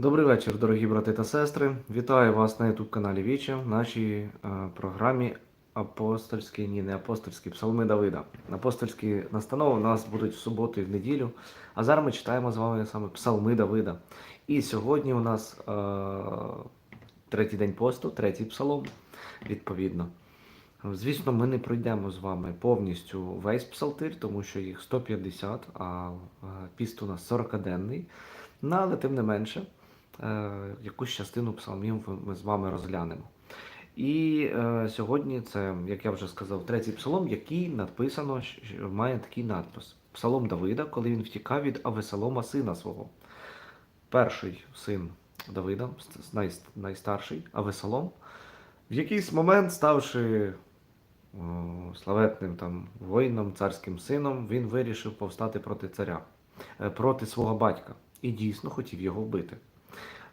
Добрий вечір, дорогі брати та сестри. Вітаю вас на youtube каналі Віче в нашій е, програмі Апостольські, ні, не апостольські, псалми Давида. Апостольські настанови у нас будуть в суботу і в неділю. А зараз ми читаємо з вами саме псалми Давида. І сьогодні у нас е, третій день посту, третій псалом, відповідно. Звісно, ми не пройдемо з вами повністю весь псалтир, тому що їх 150, а е, піст у нас 40-денний. Ну, але тим не менше, якусь частину псалмів ми з вами розглянемо. І е, сьогодні це, як я вже сказав, третій псалом, який написано, що має такий надпис: Псалом Давида, коли він втікав від Авесалома, сина свого. Перший син Давида, най, найстарший Авесалом, в якийсь момент, ставши о, славетним там воїном, царським сином, він вирішив повстати проти царя, е, проти свого батька і дійсно хотів його вбити.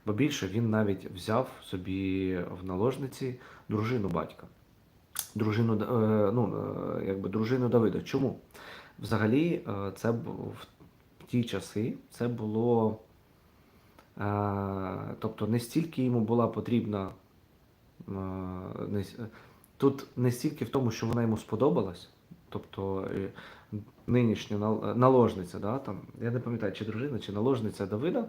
Бо більше він навіть взяв собі в наложниці дружину батька, дружину, е, ну, е, якби дружину Давида. Чому? Взагалі, е, це в ті часи це було. Тобто не стільки йому була потрібна. Тут не стільки в тому, що вона йому сподобалась, тобто нинішня наложниця, да, там, я не пам'ятаю, чи дружина, чи наложниця Давида,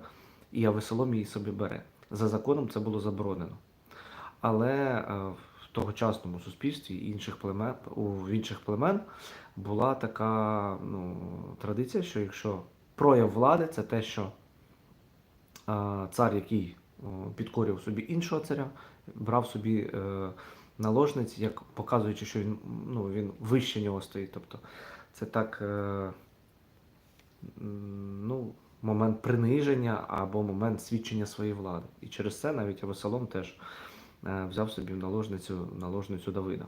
і Авесолом її собі бере. За законом це було заборонено. Але е, в тогочасному суспільстві інших племен, у інших племен була така ну, традиція, що якщо прояв влади це те, що е, цар, який підкорював собі іншого царя, брав собі е, наложниць, як показуючи, що він, ну, він вище нього стоїть. Тобто це так ну, момент приниження або момент свідчення своєї влади. І через це навіть Авесолом теж е, взяв собі наложницю, наложницю Давида.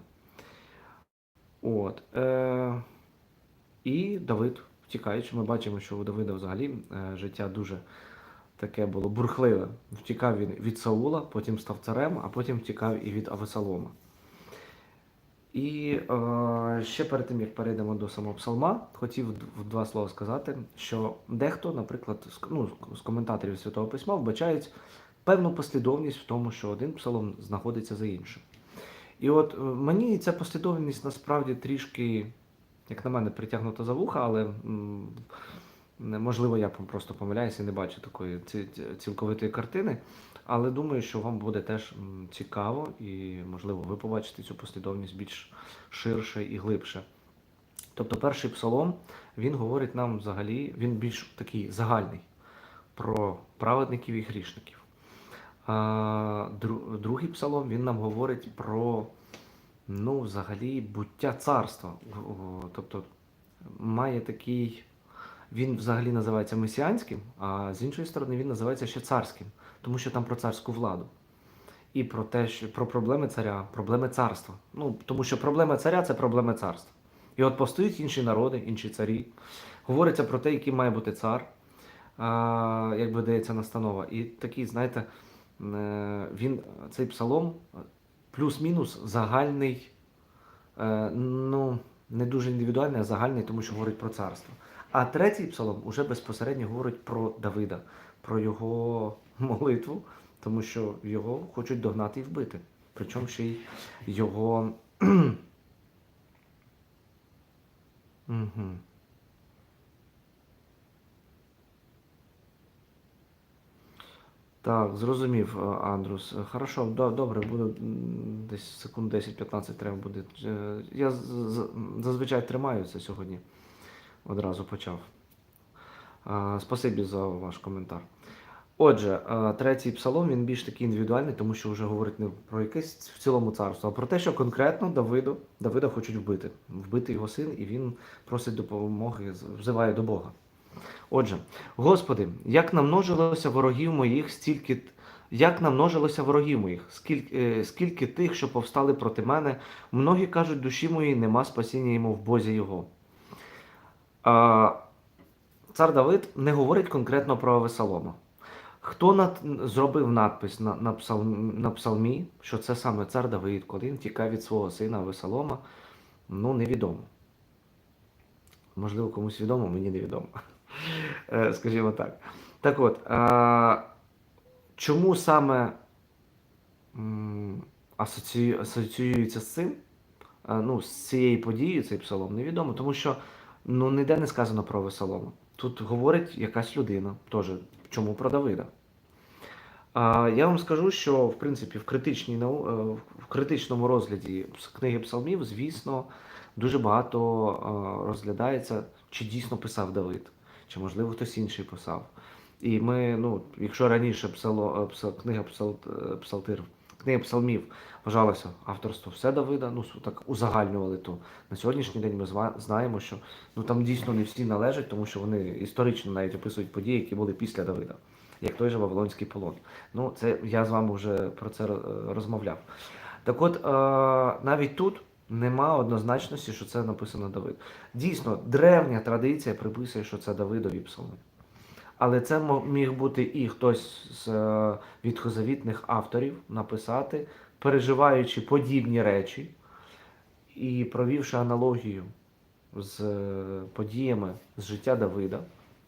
От. Е, і Давид, втікаючи, ми бачимо, що у Давида взагалі е, життя дуже таке було бурхливе. Втікав він від Саула, потім став царем, а потім втікав і від Авесолома. І е, ще перед тим, як перейдемо до самого псалма, хотів в два слова сказати, що дехто, наприклад, з, ну, з коментаторів Святого Письма вбачають певну послідовність в тому, що один псалом знаходиться за іншим. І от е, мені ця послідовність насправді трішки, як на мене, притягнута за вуха, але м, можливо я просто помиляюся і не бачу такої ці- ці- цілковитої картини. Але думаю, що вам буде теж цікаво і, можливо, ви побачите цю послідовність більш ширше і глибше. Тобто, перший псалом він говорить нам взагалі, він більш такий загальний про праведників і грішників. Другий псалом він нам говорить про ну, взагалі буття царства. Тобто має такий. Він взагалі називається месіанським, а з іншої сторони він називається ще царським, тому що там про царську владу. І про те, що про проблеми царя, проблеми царства. Ну, тому що проблема царя це проблеми царства. І от постають інші народи, інші царі. Говориться про те, який має бути цар, а, як би дається настанова. І такий, знаєте, е, він, цей псалом, плюс-мінус загальний, е, ну, не дуже індивідуальний, а загальний, тому що говорить про царство. А третій псалом уже безпосередньо говорить про Давида, про його молитву, тому що його хочуть догнати і вбити. Причому ще й його. угу. Так, зрозумів, е, Андрус. Е, Хорошо, до- добре, буду м, десь секунд 10-15 треба буде. Е, Я зазвичай тримаюся сьогодні. Одразу почав. Спасибі за ваш коментар. Отже, е, третій псалом він більш такий індивідуальний, тому що вже говорить не про якесь в цілому царство, а про те, що конкретно Давиду, Давида хочуть вбити. Вбити його син, і він просить допомоги, взиває до Бога. Отже, Господи, як намножилося ворогів моїх, стільки як намножилося ворогів моїх, скільки, е, скільки тих, що повстали проти мене, многі кажуть, душі моїй нема спасіння йому в Бозі Його. А, цар Давид не говорить конкретно про Авесолома. Хто над, зробив надпис на, на, псалм, на псалмі, що це саме цар Давид, коли він тікав від свого сина Авесолома, ну невідомо. Можливо, комусь відомо, мені невідомо. Е, Скажімо так. Так от, а, Чому саме м, асоціює- асоціюється з цим? Е, Ну, з цією подією цей псалом невідомо, тому що ну, ніде не сказано про Весолома. Тут говорить якась людина, теж чому про Давида. Я вам скажу, що в принципі в, критичній, е, в критичному розгляді книги псалмів, звісно, дуже багато е, розглядається, чи дійсно писав Давид, чи можливо хтось інший писав. І ми, ну, якщо раніше псало, е, пса- книга псал, псалтир, книга псалмів вважалася авторство все Давида, ну так узагальнювали, то на сьогоднішній день ми знаємо, що ну там дійсно не всі належать, тому що вони історично навіть описують події, які були після Давида, як той же Вавилонський полон. Ну, це я з вами вже про це розмовляв. Так от, е, навіть тут нема однозначності, що це написано Давид. Дійсно, древня традиція приписує, що це Давидові псалми. Але це міг бути і хтось з е, відхозавітних авторів написати, переживаючи подібні речі і провівши аналогію з е, подіями з життя Давида,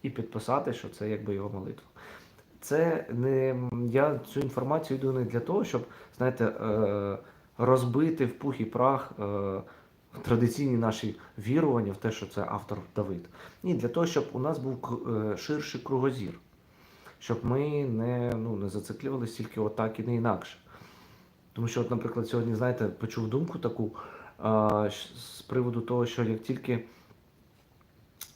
і підписати, що це якби його молитва. Це не я цю інформацію йду не для того, щоб знаєте, е, розбити в пух і прах е, традиційні наші вірування в те, що це автор Давид. Ні, для того, щоб у нас був е, ширший кругозір, щоб ми не, ну, не зациклювалися тільки отак і не інакше. Тому що, от, наприклад, сьогодні, знаєте, почув думку таку з приводу того, що як тільки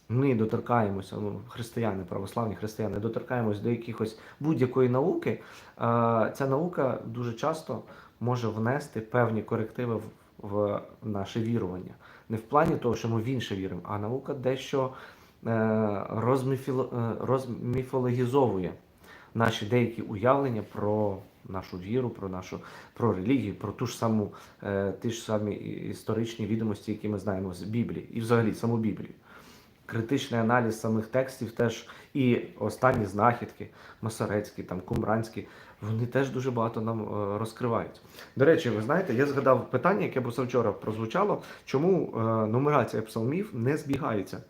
ми доторкаємося, ну, християни, православні християни, доторкаємося до якихось будь-якої науки, а, ця наука дуже часто може внести певні корективи в, в наше вірування. Не в плані того, що ми в інше віримо, а наука дещо е, розміфіло, е, розміфологізовує наші деякі уявлення про нашу віру, про нашу про релігію, про ту ж саму, е, ті ж самі історичні відомості, які ми знаємо з Біблії, і взагалі саму Біблію. Критичний аналіз самих текстів теж і останні знахідки, Масарецькі, там Кумранські, вони теж дуже багато нам е, розкривають. До речі, ви знаєте, я згадав питання, яке позавчора прозвучало, чому е, нумерація псалмів не збігається.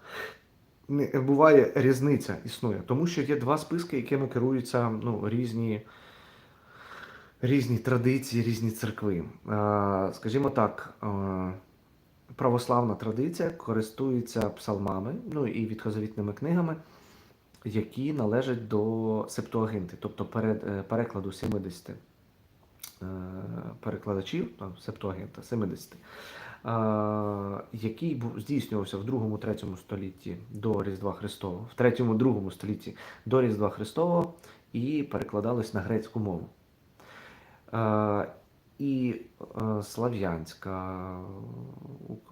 Буває різниця існує, тому що є два списки, якими керуються ну, різні, різні традиції, різні церкви. Е, скажімо так, православна традиція користується псалмами, ну і відхозавітними книгами, які належать до септуагинти, тобто перед, е, перекладу 70 е, перекладачів, там, септуагинта 70, е, який здійснювався в 2-3 столітті до Різдва Христового, в 3-2 столітті до Різдва Христового і перекладались на грецьку мову. І е, слав'янська,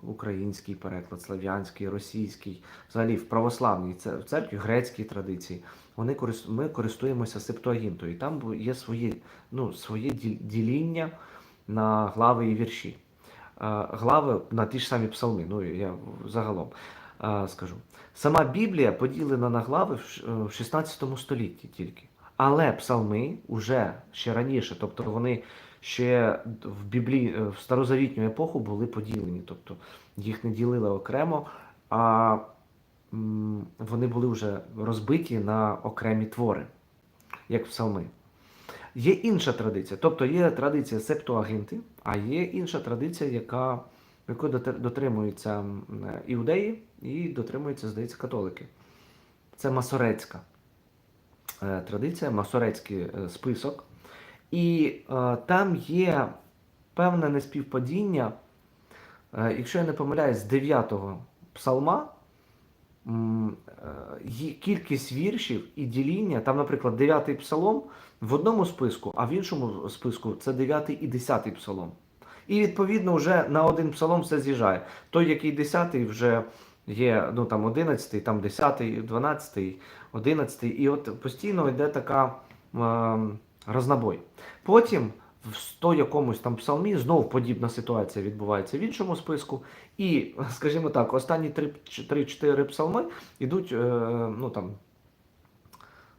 український переклад, слав'янський, російський, взагалі в православній церкві, грецькій традиції, вони ми користуємося септуагінтою. І там є свої, ну, своє діління на глави і вірші. Е, Глави на ті ж самі псалми, ну я загалом е, скажу. Сама Біблія поділена на глави в 16 столітті тільки. Але псалми вже ще раніше, тобто вони ще в Біблії, в старозавітню епоху були поділені, тобто їх не ділили окремо, а вони були вже розбиті на окремі твори, як псалми. Є інша традиція, тобто є традиція септуагинти, а є інша традиція, яка, якої дотримуються іудеї і дотримуються, здається, католики. Це масорецька е, традиція, масорецький е, список. І е, там є певне неспівпадіння, е, якщо я не помиляюсь, з 9-го псалма е, кількість віршів і діління, там, наприклад, 9-й псалом в одному списку, а в іншому списку це 9-й і 10-й псалом. І відповідно вже на один псалом все з'їжджає. Той, який 10-й, вже є ну, там 11-й, там 10-й, 12-й, 11-й. І от постійно йде така е, рознобой. Потім в 100 якомусь там псалмі знов подібна ситуація відбувається в іншому списку. І, скажімо так, останні 3-4 псалми йдуть, е, ну там.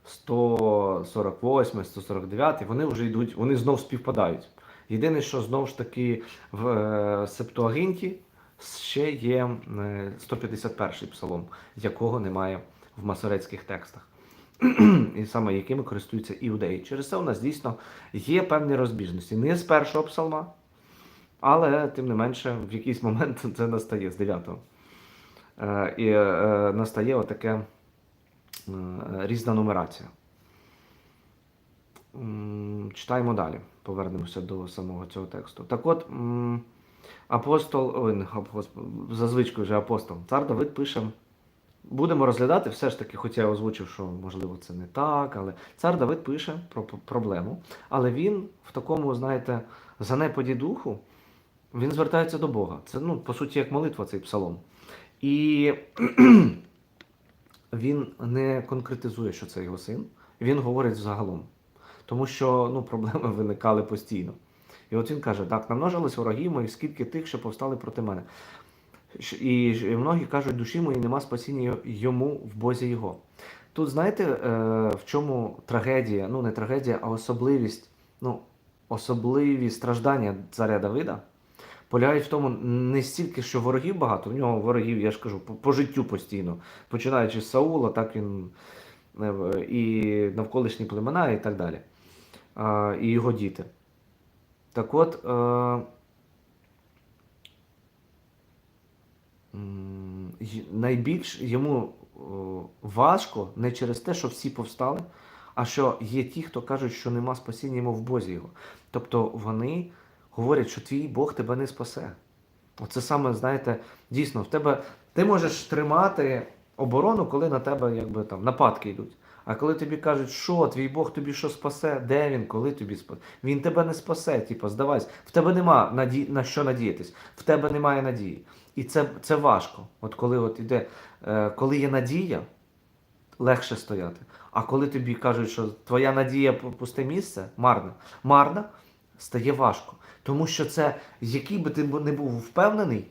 148, 149, вони вже йдуть, вони знов співпадають. Єдине, що знову ж таки в е, Септуагинті ще є е, 151 псалом, якого немає в масорецьких текстах. і саме якими користуються іудеї. Через це у нас дійсно є певні розбіжності. Не з першого псалма, але тим не менше в якийсь момент це настає з дев'ятого. Е, І е, настає отаке е, різна нумерація. Читаємо далі. Повернемося до самого цього тексту. Так от, апостол, ой, за звичкою вже апостол, цар Давид пише. Будемо розглядати, все ж таки, хоча я озвучив, що можливо це не так, але цар Давид пише про проблему, але він в такому, знаєте, занепаді духу, він звертається до Бога. Це, ну, по суті, як молитва цей псалом. І він не конкретизує, що це його син, він говорить загалом. Тому що ну, проблеми виникали постійно. І от він каже: так, намножились вороги мої, скільки тих, що повстали проти мене. І многі кажуть, душі мої нема спасіння йому в Бозі його. Тут знаєте, е, в чому трагедія? Ну, не трагедія, а особливість, ну, особливі страждання царя Давида полягають в тому не стільки, що ворогів багато, в нього ворогів, я ж кажу, по, по життю постійно. Починаючи з Саула, так він е, і навколишні племена, і так далі. І його діти. Так от. Е, м, й- найбільш йому важко не через те, що всі повстали, а що є ті, хто кажуть, що нема спасіння йому в Бозі його. Тобто вони говорять, що твій Бог тебе не спасе. Оце саме, знаєте, дійсно, в тебе ти можеш тримати оборону, коли на тебе якби там нападки йдуть. А коли тобі кажуть, що твій Бог тобі що спасе, де він, коли тобі спасе? Він тебе не спасе, типу, здавайся. В тебе нема наді... на що надіятись, в тебе немає надії. І це, це важко. От коли от іде, е, коли є надія, легше стояти. А коли тобі кажуть, що твоя надія пу- пусте місце, марна, марна, стає важко. Тому що це, який би ти не був впевнений,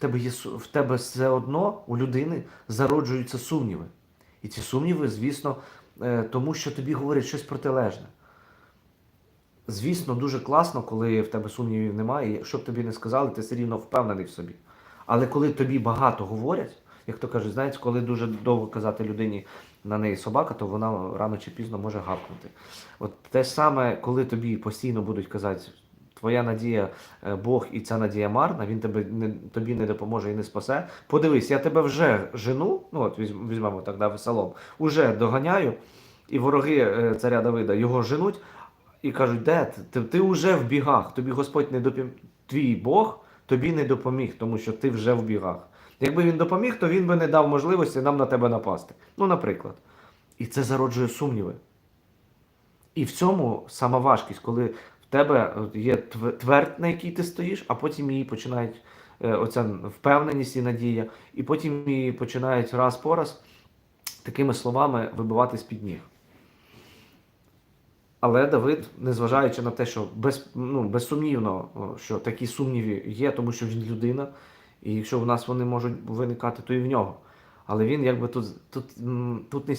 тебе є в тебе все одно у людини зароджуються сумніви. І ці сумніви, звісно, е, тому що тобі говорять щось протилежне. Звісно, дуже класно, коли в тебе сумнівів немає, і що б тобі не сказали, ти все рівно впевнений в собі. Але коли тобі багато говорять, як то кажуть, знаєте, коли дуже довго казати людині на неї собака, то вона рано чи пізно може гавкнути. От те саме, коли тобі постійно будуть казати, твоя надія е, Бог і ця надія марна, він тебе не, тобі не допоможе і не спасе. Подивись, я тебе вже жену, ну от візьмемо так, да, веселом, уже доганяю, і вороги е, царя Давида його женуть і кажуть, де ти? Ти, вже в бігах, тобі Господь не допоміг. Твій Бог тобі не допоміг, тому що ти вже в бігах. Якби він допоміг, то він би не дав можливості нам на тебе напасти. Ну, наприклад. І це зароджує сумніви. І в цьому сама важкість, коли тебе є тв- твердь, на якій ти стоїш, а потім її починають е, оця впевненість і надія, і потім її починають раз по раз такими словами вибивати з-під ніг. Але Давид, незважаючи на те, що без, ну, безсумнівно, що такі сумніви є, тому що він людина, і якщо в нас вони можуть виникати, то і в нього. Але він якби тут, тут, тут не,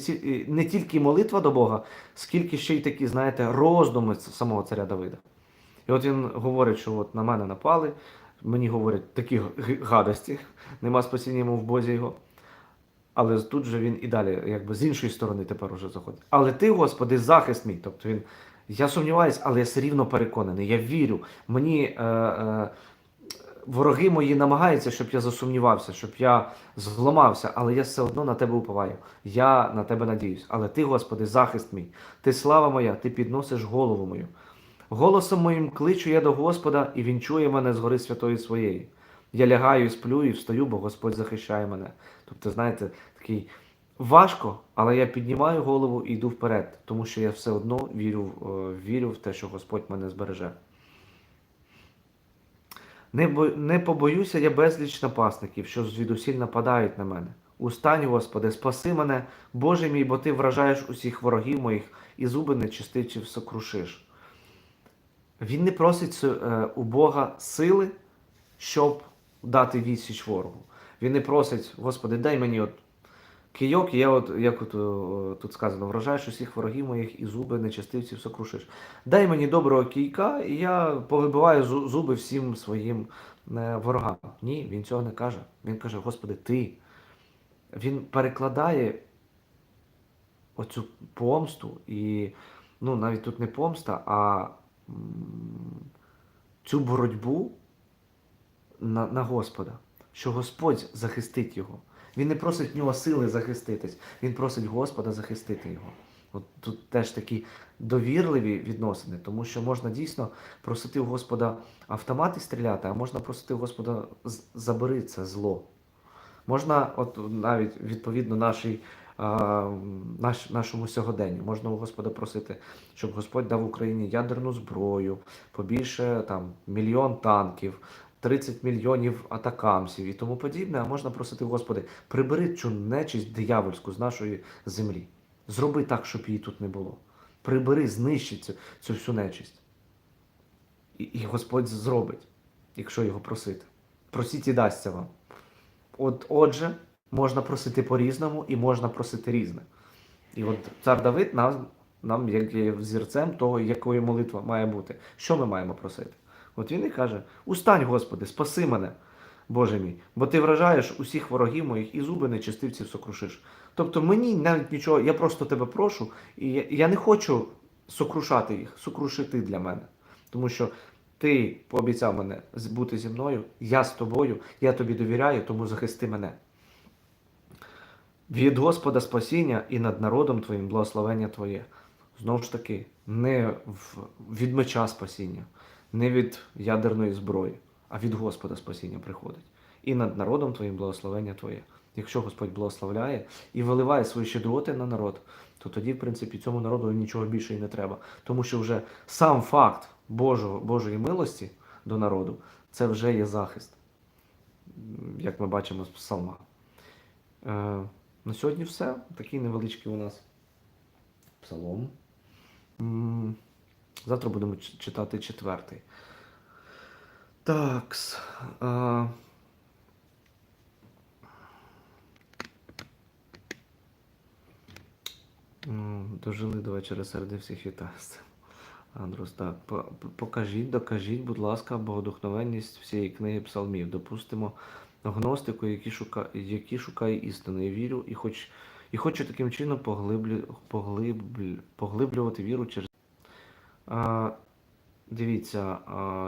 не тільки молитва до Бога, скільки ще й такі, знаєте, роздуми самого царя Давида. І от він говорить, що от на мене напали, мені говорять такі гадості, нема спасіння йому в Бозі його. Але тут же він і далі, якби з іншої сторони тепер уже заходить. Але ти, Господи, захист мій. Тобто він, я сумніваюсь, але я все рівно переконаний. Я вірю. Мені е, е, вороги мої намагаються, щоб я засумнівався, щоб я зламався, але я все одно на тебе уповаю. Я на тебе надіюсь. Але ти, Господи, захист мій, ти слава моя, ти підносиш голову мою. Голосом моїм кличу я до Господа, і він чує мене з гори святої своєї. Я лягаю сплю, і встаю, бо Господь захищає мене. Тобто, знаєте, такий важко, але я піднімаю голову і йду вперед, тому що я все одно вірю, е, вірю в те, що Господь мене збереже. Не, бо, не побоюся я безліч напасників, що звідусіль нападають на мене. Устань, Господи, спаси мене, Боже мій, бо ти вражаєш усіх ворогів моїх і зуби нечистичів сокрушиш. Він не просить е, у Бога сили, щоб дати відсіч ворогу. Він не просить, Господи, дай мені от кийок, я от, як от, о, тут сказано, вражаєш усіх ворогів моїх і зуби нечистивців сокрушиш. Дай мені доброго кійка, і я повибиваю зуби всім своїм е, ворогам. Ні, він цього не каже. Він каже, Господи, ти. Він перекладає оцю помсту і ну, навіть тут не помста, а цю боротьбу на, на Господа, що Господь захистить його. Він не просить в нього сили захиститись, він просить Господа захистити його. От тут теж такі довірливі відносини, тому що можна дійсно просити у Господа автомати стріляти, а можна просити у Господа забери це зло. Можна, от навіть відповідно нашій, а, наш, нашому сьогоденню, можна у Господа просити, щоб Господь дав Україні ядерну зброю, побільше там мільйон танків, 30 мільйонів атакамсів і тому подібне. А можна просити, Господи, прибери цю нечисть диявольську з нашої землі. Зроби так, щоб її тут не було. Прибери, знищи цю, цю всю нечисть. І, і Господь зробить, якщо його просити. Просіть і дасться вам. От, отже, можна просити по-різному і можна просити різне. І от цар Давид нам, нам як є взірцем того, якою молитва має бути. Що ми маємо просити? От він і каже: Устань, Господи, спаси мене, Боже мій, бо ти вражаєш усіх ворогів моїх і зуби нечистивців сокрушиш. Тобто мені навіть нічого, я просто тебе прошу, і я, я не хочу сокрушати їх, сокрушити для мене. Тому що ти пообіцяв мене бути зі мною, я з тобою, я тобі довіряю, тому захисти мене. Від Господа спасіння і над народом твоїм благословення Твоє. Знову ж таки, не від меча спасіння, не від ядерної зброї, а від Господа спасіння приходить. І над народом твоїм благословення Твоє. Якщо Господь благословляє і виливає свої щедроти на народ, то тоді, в принципі, цьому народу нічого більше і не треба. Тому що вже сам факт Божого, Божої милості до народу це вже є захист, як ми бачимо з псалма. Е, на сьогодні все. Такий невеличкий у нас псалом. Завтра будемо читати четвертий. Такс. Е, м, Дожили до вечора середи всіх цим. Андрус, так. По- по- Покажіть, докажіть, будь ласка, богодухновенність всієї книги псалмів. Допустимо гностику, які, шука... які шукає істину. Я вірю і, хоч... і хочу таким чином поглиблю... Поглиблю... поглиблювати віру через. Дивіться,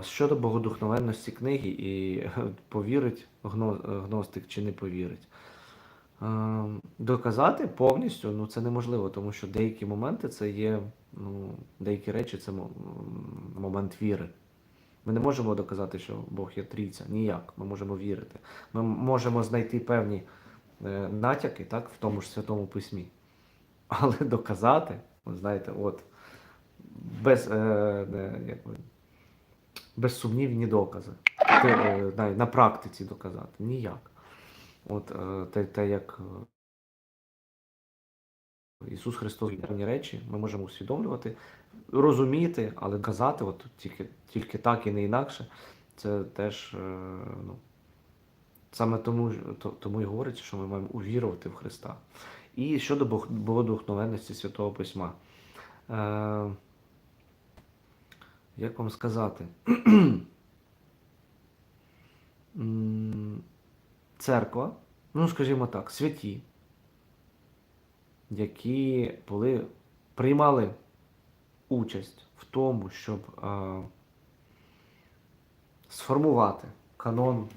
щодо богодухновенності книги і е, повірить гностик чи не повірить. Доказати повністю ну, це неможливо, тому що деякі моменти це є, ну, деякі речі це момент віри. Ми не можемо доказати, що Бог є трійця. Ніяк. Ми можемо вірити. Ми можемо знайти певні е, натяки так, в тому ж Святому Письмі. Але доказати, ви знаєте, от без, е, як би, безсумнівні докази. Те, е, на, практиці доказати. Ніяк. От е, те, те, як Ісус Христос певні речі, ми можемо усвідомлювати, розуміти, але казати, от тільки, тільки так і не інакше, це теж ну, саме тому, тому і говориться, що ми маємо увірувати в Христа. І щодо Бог- богодухновенності Святого Письма. Як вам сказати? Церква, ну скажімо так, святі, які були, приймали участь в тому, щоб е, сформувати канон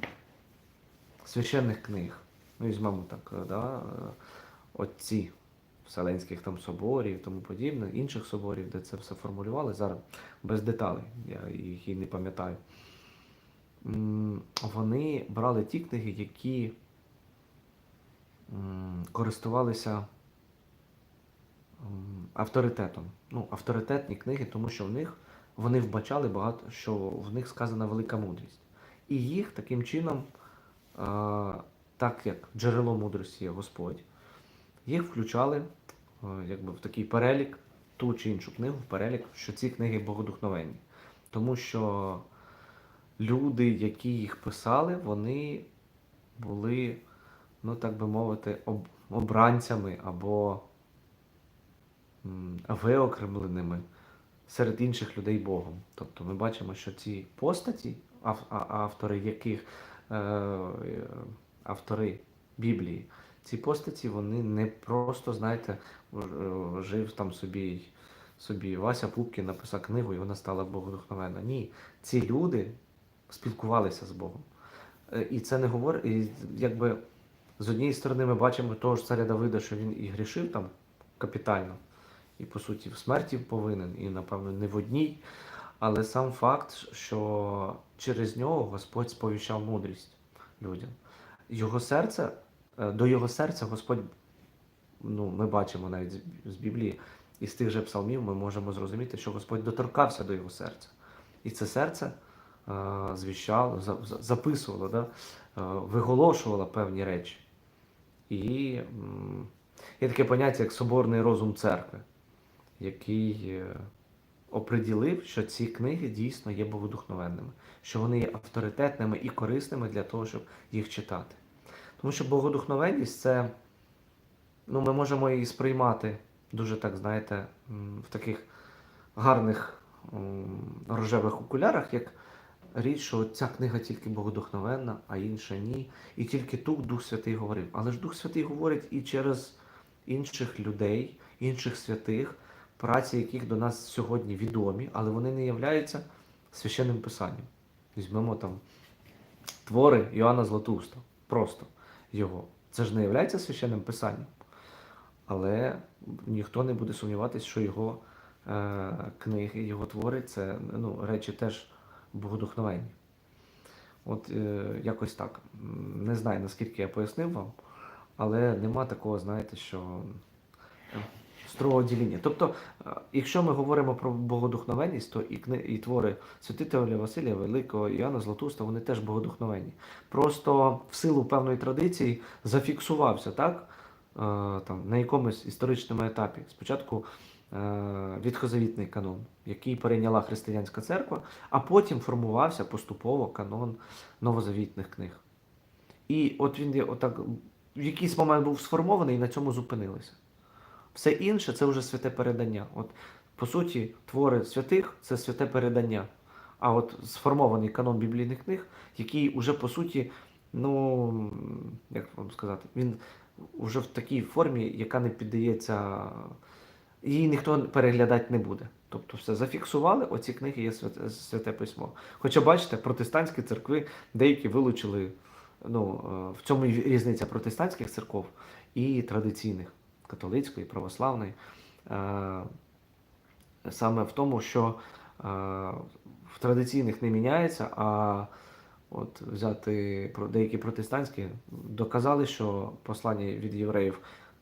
священних книг. Ну, візьмемо так, е, да, е, отці Вселенських там соборів тому подібне, інших соборів, де це все формулювали. Зараз без деталей, я їх і не пам'ятаю. Вони брали ті книги, які користувалися авторитетом. Ну, авторитетні книги, тому що в них вони вбачали багато, що в них сказана велика мудрість. І їх таким чином, так як джерело мудрості є Господь, їх включали якби, в такий перелік, ту чи іншу книгу, в перелік, що ці книги богодухновенні. Тому що люди, які їх писали, вони були, ну так би мовити, об, обранцями або виокремленими серед інших людей Богом. Тобто ми бачимо, що ці постаті, автори яких е, е, автори Біблії, ці постаті вони не просто, знаєте, е, жив там собі, собі Вася Пупкін написав книгу, і вона стала богодухновенна. Ні, ці люди спілкувалися з Богом. Е, І це не говорить, якби з однієї сторони ми бачимо того ж царя Давида, що він і грішив там капітально, і по суті в смерті повинен, і напевно не в одній. Але сам факт, що через нього Господь сповіщав мудрість людям. Його серце, до його серця Господь, ну, ми бачимо навіть з- Біблії, і з тих же псалмів ми можемо зрозуміти, що Господь доторкався до його серця. І це серце е, звіщало, за- за- записувало, да? е, виголошувало певні речі. І є таке поняття, як соборний розум церкви, який е, оприділив, що ці книги дійсно є богодухновенними, що вони є авторитетними і корисними для того, щоб їх читати. Тому що богодухновенність це, ну, ми можемо її сприймати дуже так, знаєте, в таких гарних рожевих окулярах, як річ, що ця книга тільки богодухновенна, а інша ні. І тільки тут Дух Святий говорив. Але ж Дух Святий говорить і через інших людей, інших святих, праці яких до нас сьогодні відомі, але вони не являються священним писанням. Візьмемо там твори Іоанна Златоуста. Просто його. Це ж не є священним писанням. Але ніхто не буде сумніватися, що його е, книги, його твори це ну, речі теж богодухновенні. От е, якось так. Не знаю, наскільки я пояснив вам, але нема такого, знаєте, що строгого діління. Тобто, е, якщо ми говоримо про богодухновенність, то і, кни... і твори святителя Василія Великого, Іоанна Златуста, вони теж богодухновенні. Просто в силу певної традиції зафіксувався так, е, там, на якомусь історичному етапі. Спочатку е, відхозавітний канон, який перейняла християнська церква, а потім формувався поступово канон новозавітних книг. І от він отак, в якийсь момент був сформований і на цьому зупинилися. Все інше це вже святе передання. От, по суті, твори святих це святе передання. А от сформований канон біблійних книг, який уже по суті, ну як вам сказати, він вже в такій формі, яка не піддається, її ніхто переглядати не буде. Тобто все зафіксували, оці книги є святе, святе письмо. Хоча бачите, протестантські церкви деякі вилучили, ну, е, в цьому і різниця протестантських церков і традиційних католицької, православної, е, саме в тому, що е, в традиційних не міняється, а от взяти деякі протестантські, доказали, що послання від євреїв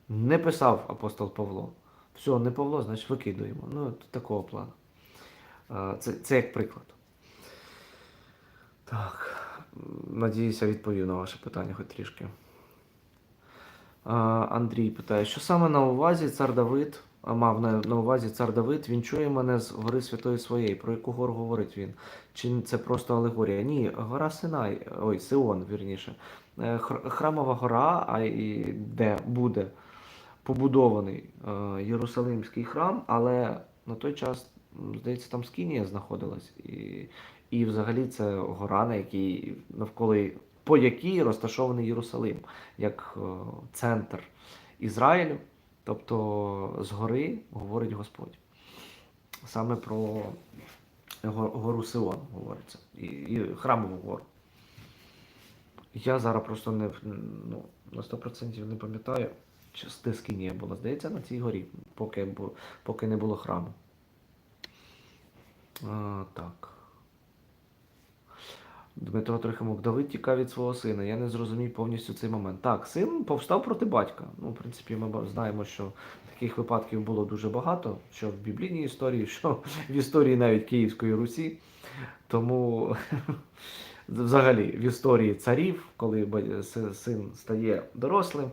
не писав апостол Павло. Все, не Павло, значить викидуємо. Ну, такого плану. Е, Це, це як приклад. Так. Надіюся, відповів на ваше питання хоч трішки. Андрій питає, що саме на увазі цар Давид, мав на, увазі цар Давид, він чує мене з гори Святої своєї. Про яку гору говорить він? Чи це просто алегорія? Ні, гора Синай, ой, Сион, вірніше. Е, Храмова гора, а і де буде побудований е, Єрусалимський храм, але на той час, здається, там Скінія знаходилась. І, і взагалі це гора, на якій навколо по якій розташований Єрусалим, як е, центр Ізраїлю, тобто з гори говорить Господь. Саме про гору Сион говориться, і, і храмову гору. Я зараз просто не, ну, на 100% не пам'ятаю, чи Скинія була. Здається, на цій горі, поки, поки не було храму. А, так. Дмитро Трохимов, Давид тікав від свого сина. Я не зрозумів повністю цей момент. Так, син повстав проти батька. Ну, в принципі, ми знаємо, що таких випадків було дуже багато, що в біблійній історії, що в історії навіть Київської Русі. Тому взагалі в історії царів, коли син стає дорослим,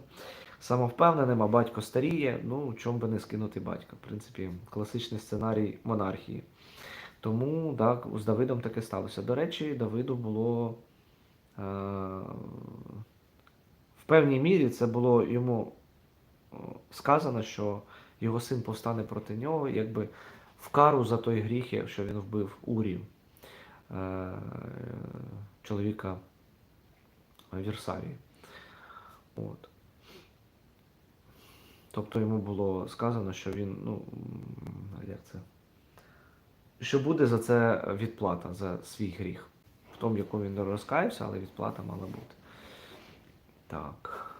самовпевненим, а батько старіє, ну, чому би не скинути батька. В принципі, класичний сценарій монархії. Тому так, з Давидом таке сталося. До речі, Давиду було е, в певній мірі це було йому е, сказано, що його син повстане проти нього, якби в кару за той гріх, що він вбив Урію, е, чоловіка Вірсавії. От. Тобто йому було сказано, що він, ну, як це? Що буде за це відплата за свій гріх. В тому, якому він розкаявся, але відплата мала бути. Так.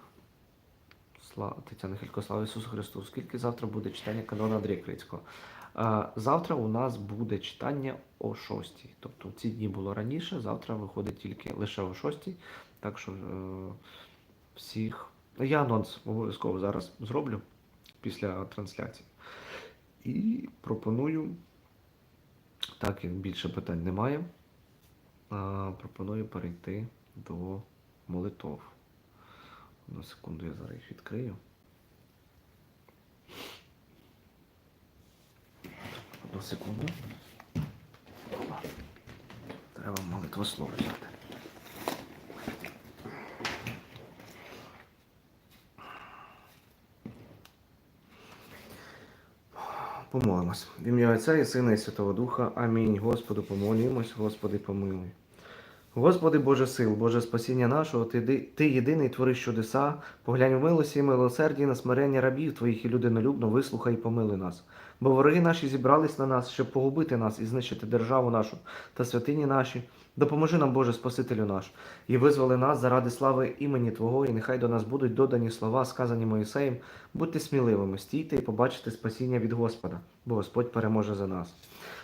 Слава Тетяна Хилько, слава Ісусу Христу. Скільки завтра буде читання канона Андрія Крицького? Е, Завтра у нас буде читання о 6. Тобто ці дні було раніше, завтра виходить тільки лише о 6. Так що е, всіх. Я анонс обов'язково зараз зроблю після трансляції. І пропоную, так як більше питань немає, пропоную перейти до молитов. На секунду я зараз їх відкрию. Одну секунду. Треба молитву Помолимось. В ім'я Отця і Сина і Святого Духа. Амінь. Господу помолімось, Господи помилуй. Господи Боже сил, Боже спасіння нашого, Ти, ти єдиний твориш чудеса, поглянь у милості і милосерді на смирення рабів Твоїх і людинолюбно вислухай і помили нас. Бо вороги наші зібрались на нас, щоб погубити нас і знищити державу нашу та святині наші. Допоможи нам, Боже, Спасителю наш, і визволи нас заради слави імені Твого, і нехай до нас будуть додані слова, сказані Моїсеєм. Будьте сміливими, стійте і побачите спасіння від Господа, бо Господь переможе за нас.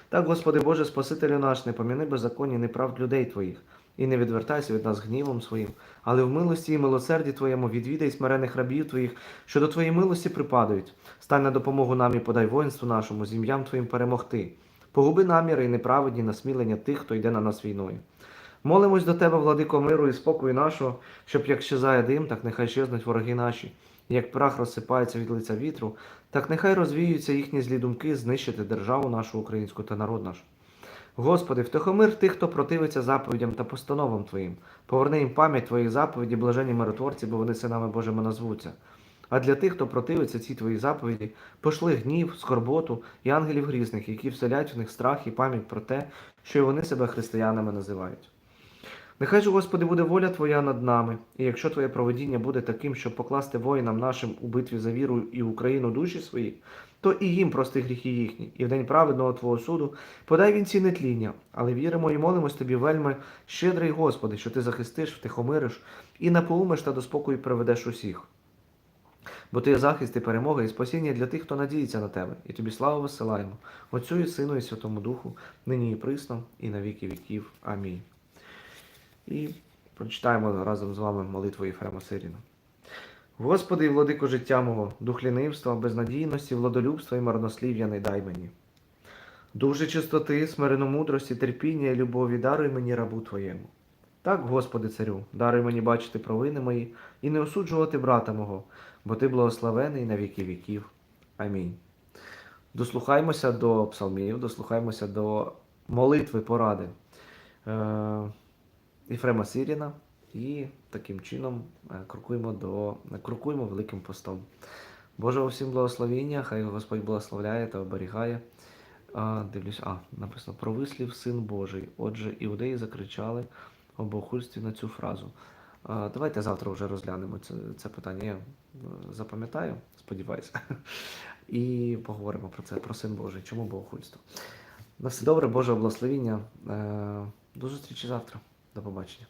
Так, Господи Боже, Спасителю наш, не поміни беззаконні неправд людей Твоїх, і не відвертайся від нас гнівом своїм, але в милості і милосерді Твоєму відвідай смирених рабів Твоїх, що до Твоєї милості припадають. Стань на допомогу нам і подай воїнству нашому, з ім'ям Твоїм перемогти. Погуби наміри і неправедні насмілення тих, хто йде на нас війною. Молимось до Тебе, владико миру і спокою нашого, щоб як щезає дим, так нехай щезнуть вороги наші. Як прах розсипається від лиця вітру, так нехай розвіються їхні злі думки знищити державу нашу українську та народ наш. Господи, втихомир тих, хто противиться заповідям та постановам Твоїм. Поверни їм пам'ять Твоїх заповіді, блажені миротворці, бо вони синами Божими назвуться. А для тих, хто противиться цій Твоїй заповіді, пошли гнів, скорботу і ангелів грізних, які вселяють в них страх і пам'ять про те, що і вони себе християнами називають. Нехай же, Господи, буде воля Твоя над нами, і якщо Твоє проведіння буде таким, щоб покласти воїнам нашим у битві за віру і Україну душі свої, то і їм прости гріхи їхні, і в день праведного Твого суду подай вінці нетління, але віримо і молимось Тобі вельми щедрий, Господи, що Ти захистиш, втихомириш і напоумиш та до спокою приведеш усіх. Бо ти захист і перемога і спасіння для тих, хто надіється на тебе, і тобі славу висилаємо, Отцю і Сину, і Святому Духу, нині і присно, і на віки віків. Амінь. І прочитаємо разом з вами молитву Єфрема Сиріна. Господи, і владико життя мого, дух лінивства, безнадійності, владолюбства і марнослів'я не дай мені. Дуже чистоти, смиреномудрості, терпіння і любові даруй мені рабу Твоєму. Так, Господи царю, даруй мені бачити провини мої і не осуджувати брата мого, бо ти благословений на віки віків. Амінь. Дослухаймося до псалмів, дослухаймося до молитви поради е, Єфрема Сиріна і таким чином е, крокуємо, до, крокуємо великим постом. Божого всім благословіння, хай Господь благословляє та оберігає. А, дивлюсь, а, написано про вислів Син Божий. Отже, іудеї закричали об охульстві на цю фразу. А, давайте завтра вже розглянемо це, це питання. Я е, запам'ятаю, сподіваюся. І поговоримо про це, про Син Божий. Чому богохульство? На все добре, Божого благословіння. Е, До зустрічі завтра. До побачення.